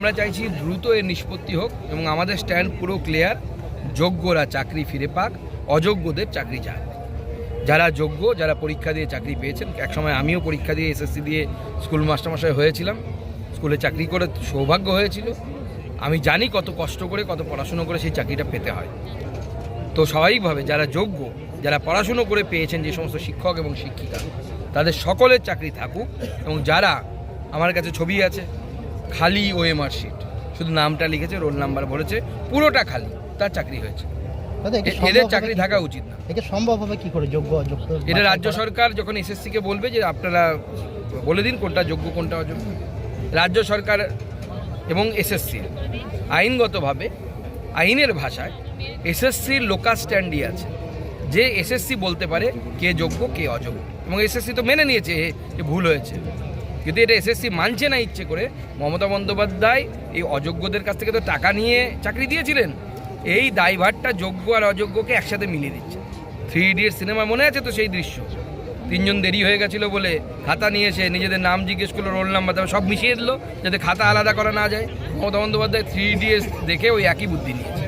আমরা চাইছি দ্রুত এর নিষ্পত্তি হোক এবং আমাদের স্ট্যান্ড পুরো ক্লিয়ার, যোগ্যরা চাকরি ফিরে পাক, অযোগ্যদের চাকরি চায় যারা যোগ্য, যারা পরীক্ষা দিয়ে চাকরি পেয়েছেন, একসময় আমিও পরীক্ষা দিয়ে এসএসসি দিয়ে স্কুল মাস্টারমশাই হয়েছিলাম। স্কুলে চাকরি করে সৌভাগ্য হয়েছিল। আমি জানি কত কষ্ট করে, কত পড়াশুনো করে সেই চাকরিটা পেতে হয়। তো স্বাভাবিকভাবে যারা যোগ্য, যারা পড়াশুনো করে পেয়েছেন যে সমস্ত শিক্ষক এবং শিক্ষিকা, তাদের সকলের চাকরি থাকুক এবং যারা আমার কাছে ছবি আছে খালি ওএমআর শিট শুধু নামটা লিখেছে রোল নাম্বার বলেছে পুরোটা খালি তার চাকরি হয়েছে। এদের চাকরি থাকা উচিত না। এটা সম্ভব হবে কি করে? যোগ্য অযোগ্য এটা রাজ্য সরকার যখন এসএসসিকে বলবে যে আপনারা বলে দিন কোনটা যোগ্য কোনটা অযোগ্য। রাজ্য সরকার এবং এসএসসি আইনগতভাবে আইনের ভাষায় এসএসসির লোকাল স্ট্যান্ডই আছে। যে এসএসসি বলতে পারে কে যোগ্য কে অযোগ্য। এবং এসএসসি তো মেনে নিয়েছে এ- যে ভুল হয়েছে। কিন্তু এটা এসএসসি মানছে না ইচ্ছে করে, মমতা বন্দ্যোপাধ্যায় এই অযোগ্যদের কাছ থেকে তো টাকা নিয়ে চাকরি দিয়েছিলেন। এই দায়ভারটা যোগ্য আর অযোগ্যকে একসাথে মিলিয়ে দিচ্ছে। থ্রি ইডিয়ট সিনেমা মনে আছে তো সেই দৃশ্য? তিনজন দেরি হয়ে গেছিল বলে খাতা নিয়ে এসে নিজেদের নাম জিজ্ঞেস করল রোল নাম্বার তারপর সব মিশিয়ে দিল, যাতে খাতা আলাদা করা না যায়। মমতা বন্দ্যোপাধ্যায় থ্রি ইডিয়টস দেখে ওই একই বুদ্ধি নিয়েছে।